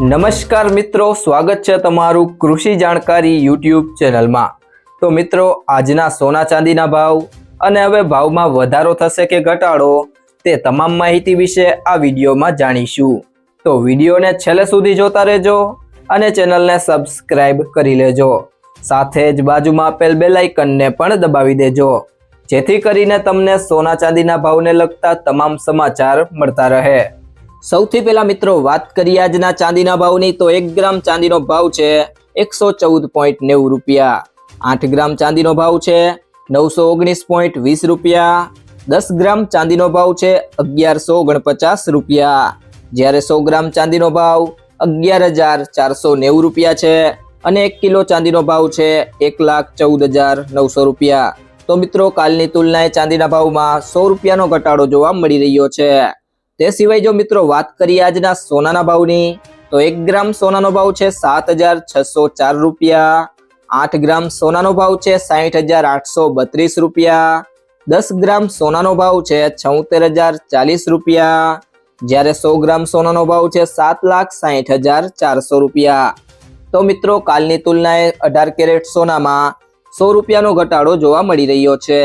નમસ્કાર મિત્રો, સ્વાગત છે તમારું કૃષિ જાણકારી યુટ્યુબ ચેનલમાં. તો મિત્રો, આજના સોના ચાંદીના ભાવ અને હવે ભાવમાં વધારો થશે કે ઘટાડો તે તમામ માહિતી વિશે આ વિડીયોમાં જાણીશું. તો વિડીયોને છેલ્લે સુધી જોતા રહેજો અને ચેનલને સબસ્ક્રાઇબ કરી લેજો. સાથે જ બાજુમાં આપેલ બેલાઇકનને પણ દબાવી દેજો. જેથી કરીને તમને સોના ચાંદીના ભાવને લગતા તમામ સમાચાર મળતા રહે. સૌથી પહેલા મિત્રો વાત કરીએ આજના ચાંદીના ભાવની, તો એક ગ્રામ ચાંદીનો ભાવ છે એકસો ચૌદ પોઈન્ટ નેવું રૂપિયા. આઠ ગ્રામ ચાંદીનો ભાવ છે નવસો ઓગણીસ પોઈન્ટ વીસ રૂપિયા. દસ ગ્રામ ચાંદીનો ભાવ છે અગિયારસો ઓગણપચાસ રૂપિયા. જ્યારે સો ગ્રામ ચાંદીનો ભાવ અગિયાર હજાર ચારસો નેવું રૂપિયા છે અને એક કિલો ચાંદીનો ભાવ છે એક લાખ ચૌદ હજાર નવસો રૂપિયા. તો મિત્રો, કાલની તુલનાએ ચાંદીના ભાવમાં સો રૂપિયાનો ઘટાડો જોવા મળી રહ્યો છે. તે સિવાય જો મિત્રો વાત કરીએ આજના સોનાના ભાવની, તો એક ગ્રામ સોનાનો ભાવ છે સાત હજાર છસો ચાર રૂપિયા, આઠ ગ્રામ સોનાનો ભાવ છે સાહીઠ હજાર આઠસો બત્રીસ રૂપિયા, દસ ગ્રામ સોનાનો ભાવ છે છોતેર હજાર ચાલીસ રૂપિયા, જ્યારે સો ગ્રામ સોનાનો ભાવ છે સાત લાખ સાહીઠ હજાર ચારસો રૂપિયા. તો મિત્રો કાલની તુલનાએ અઢાર કેરેટ સોનામાં સો રૂપિયાનો ઘટાડો જોવા મળી રહ્યો છે.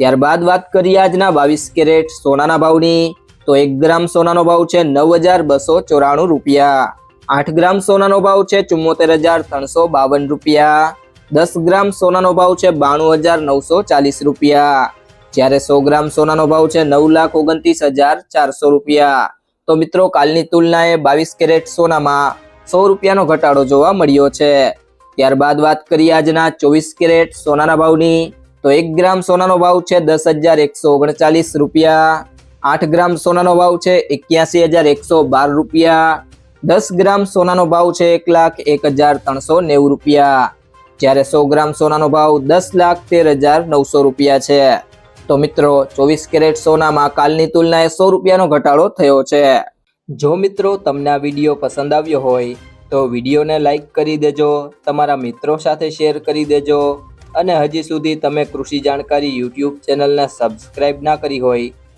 ત્યારબાદ વાત કરીએ આજના બાવીસ કેરેટ સોનાના ભાવની તો એક ગ્રામ સોનાનો ભાવ છે નવ હજાર બસો ચોરાણું રૂપિયા. આઠ ગ્રામ સોનાનો ભાવ છે ચુમ્મોતેર હજાર ત્રણસો બાવન રૂપિયા. દસ ગ્રામ સોનાનો ભાવ છે બાણું હજાર નવસો ચાલીસ રૂપિયા. જ્યારે સો ગ્રામ સોનાનો ભાવ છે નવ લાખ ઓગણત્રીસ હજાર ચારસો રૂપિયા. તો મિત્રો, કાલની તુલનાએ બાવીસ કેરેટ સોનામાં સો રૂપિયાનો ઘટાડો જોવા મળ્યો છે. ત્યારબાદ વાત કરીએ આજના ચોવીસ કેરેટ સોનાના ભાવની. તો એક ગ્રામ સોનાનો ભાવ છે દસ હજાર એકસો ઓગણચાલીસ રૂપિયા. આઠ ગ્રામ સોનાનો ભાવ છે, એક્યાસી હજાર એકસો બાર રૂપિયા. દસ ગ્રામ સોનાનો ભાવ છે, એક લાખ એક હજાર ત્રણસો નેવું રૂપિયા. જ્યારે સો ગ્રામ સોનાનો ભાવ દસ લાખ તેર હજાર નવસો રૂપિયા છે. તો મિત્રો, ચોવીસ કેરેટ સોનામાં કાલની તુલનાએ સો રૂપિયાનો ઘટાડો થયો છે. જો મિત્રો તમને આ વીડિયો પસંદ આવ્યો હોય, તો વિડીયોને લાઈક કરી દેજો, તમારા મિત્રો સાથે શેર કરી દેજો. અને હજી સુધી તમે કૃષિ જાણકારી યુટ્યુબ ચેનલને સબસ્ક્રાઇબ ના કરી હોય